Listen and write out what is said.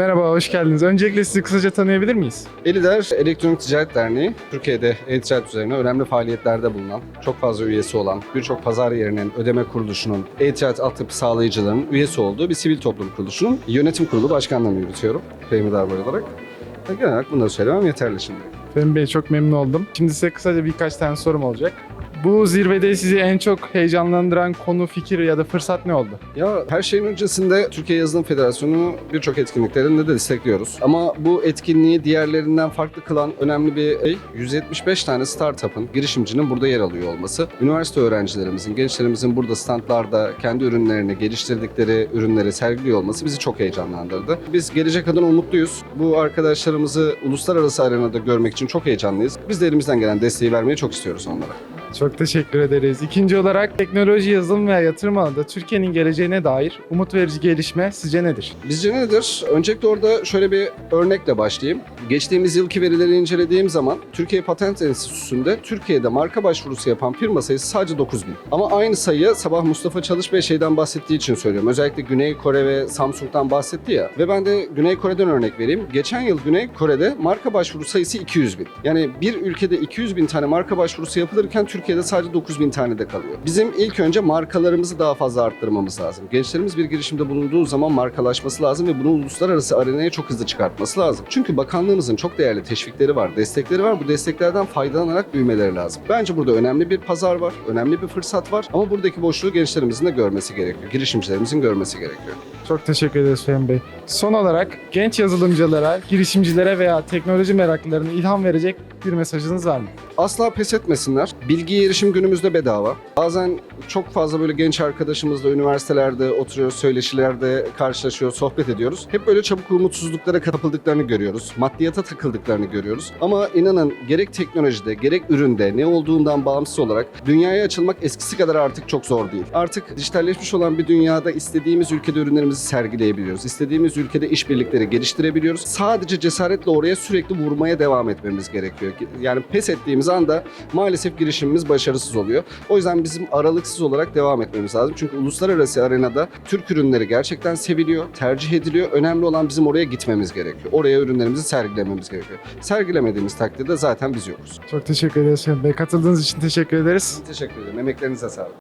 Merhaba, hoş geldiniz. Öncelikle sizi kısaca tanıyabilir miyiz? Elider Elektronik Ticaret Derneği, Türkiye'de e-ticaret üzerine önemli faaliyetlerde bulunan, çok fazla üyesi olan, birçok pazar yerinin, ödeme kuruluşunun, e-ticaret altyapı sağlayıcılarının üyesi olduğu bir sivil toplum kuruluşunun yönetim kurulu başkanlığını yürütüyorum. Fehmi Darbar olarak. Genel olarak bunları söylemem yeterli şimdi. Fehmi Bey çok memnun oldum. Şimdi size kısaca birkaç tane sorum olacak. Bu zirvede sizi en çok heyecanlandıran konu, fikir ya da fırsat ne oldu? Ya her şeyin öncesinde Türkiye Yazılım Federasyonu birçok etkinliklerinde de destekliyoruz. Ama bu etkinliği diğerlerinden farklı kılan önemli bir şey 175 tane startup'ın, girişimcinin burada yer alıyor olması. Üniversite öğrencilerimizin, gençlerimizin burada standlarda kendi ürünlerini, geliştirdikleri ürünleri sergiliyor olması bizi çok heyecanlandırdı. Biz gelecek adına umutluyuz. Bu arkadaşlarımızı uluslararası arenada görmek için çok heyecanlıyız. Biz de elimizden gelen desteği vermeyi çok istiyoruz onlara. Çok teşekkür ederiz. İkinci olarak teknoloji, yazılım ve yatırım alanında Türkiye'nin geleceğine dair umut verici gelişme sizce nedir? Bizce nedir? Öncelikle orada şöyle bir örnekle başlayayım. Geçtiğimiz yılki verileri incelediğim zaman Türkiye Patent Enstitüsü'nde Türkiye'de marka başvurusu yapan firma sayısı sadece 9 bin. Ama aynı sayı sabah Mustafa Çalış Bey şeyden bahsettiği için söylüyorum. Özellikle Güney Kore ve Samsung'dan bahsetti ya. Ve ben de Güney Kore'den örnek vereyim. Geçen yıl Güney Kore'de marka başvuru sayısı 200 bin. Yani bir ülkede 200 bin tane marka başvurusu yapılırken Türkiye'de sadece 9 bin tane de kalıyor. Bizim ilk önce markalarımızı daha fazla arttırmamız lazım. Gençlerimiz bir girişimde bulunduğu zaman markalaşması lazım ve bunu uluslararası arenaya çok hızlı çıkartması lazım. Çünkü bakanlığımızın çok değerli teşvikleri var, destekleri var. Bu desteklerden faydalanarak büyümeleri lazım. Bence burada önemli bir pazar var, önemli bir fırsat var ama buradaki boşluğu gençlerimizin de görmesi gerekiyor. Girişimcilerimizin görmesi gerekiyor. Çok teşekkür ederiz Fehmi Bey. Son olarak genç yazılımcılara, girişimcilere veya teknoloji meraklılarına ilham verecek bir mesajınız var mı? Asla pes etmesinler. Bilgiye erişim günümüzde bedava. Bazen çok fazla böyle genç arkadaşımızla üniversitelerde oturuyoruz, söyleşilerde karşılaşıyoruz, sohbet ediyoruz. Hep böyle çabuk umutsuzluklara kapıldıklarını görüyoruz. Maddiyata takıldıklarını görüyoruz. Ama inanın gerek teknolojide, gerek üründe ne olduğundan bağımsız olarak dünyaya açılmak eskisi kadar artık çok zor değil. Artık dijitalleşmiş olan bir dünyada istediğimiz ülkede ürünlerimizi sergileyebiliyoruz. İstediğimiz ülkede işbirlikleri geliştirebiliyoruz. Sadece cesaretle oraya sürekli vurmaya devam etmemiz gerekiyor. Yani pes ettiğimiz anda maalesef girişimimiz başarısız oluyor. O yüzden bizim aralıksız olarak devam etmemiz lazım. Çünkü uluslararası arenada Türk ürünleri gerçekten seviliyor, tercih ediliyor. Önemli olan bizim oraya gitmemiz gerekiyor. Oraya ürünlerimizi sergilememiz gerekiyor. Sergilemediğimiz takdirde zaten biz yokuz. Çok teşekkür ederiz Bey. Katıldığınız için teşekkür ederiz. Teşekkür ederim. Emeklerinize sağlık.